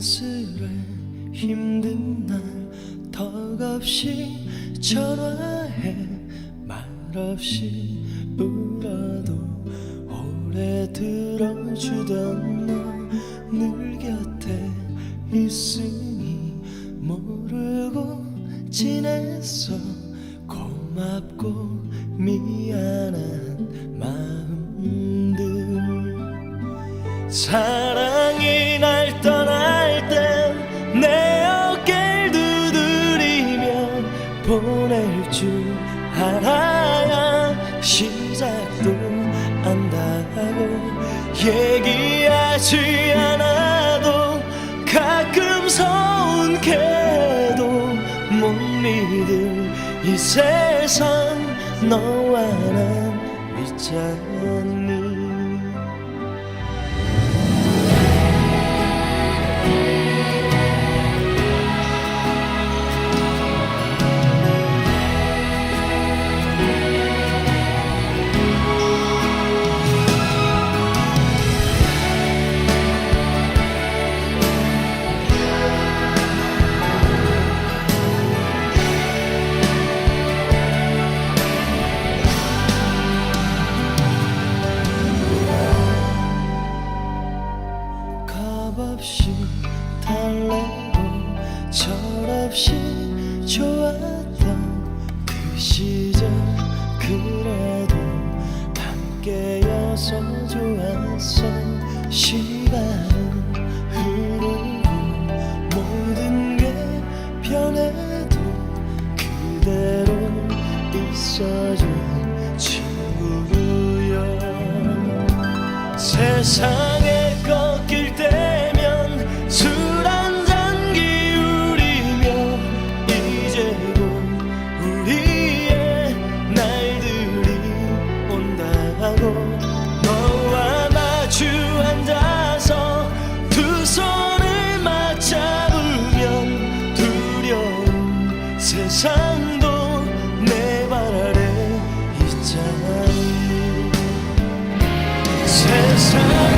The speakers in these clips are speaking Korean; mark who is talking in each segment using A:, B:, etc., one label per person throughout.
A: 스레 힘든 날 턱없이 전화해 말없이 울어도 오래 들어주던 너 곁에 있으니 모 지냈어? 고맙고 미안한 마음들. 사랑이 날 떠날 땐 내 어깨를 두드리며 보낼 줄 알아야 시작도 안다고 얘기하지 않아도 가끔 서운해 이 세상 너와 난 있잖니 철없이 좋았던 그 시절 그래도 함께여서 좋았어 시간은 흐르고 모든 게 변해도 그대로 있어준 친구여 세상 세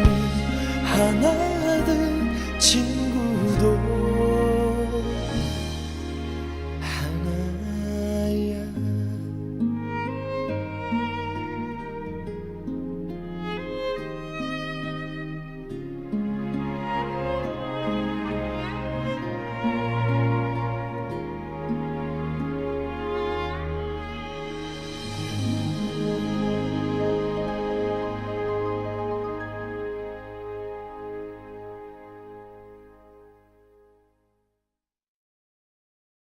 A: 사랑하던 친구도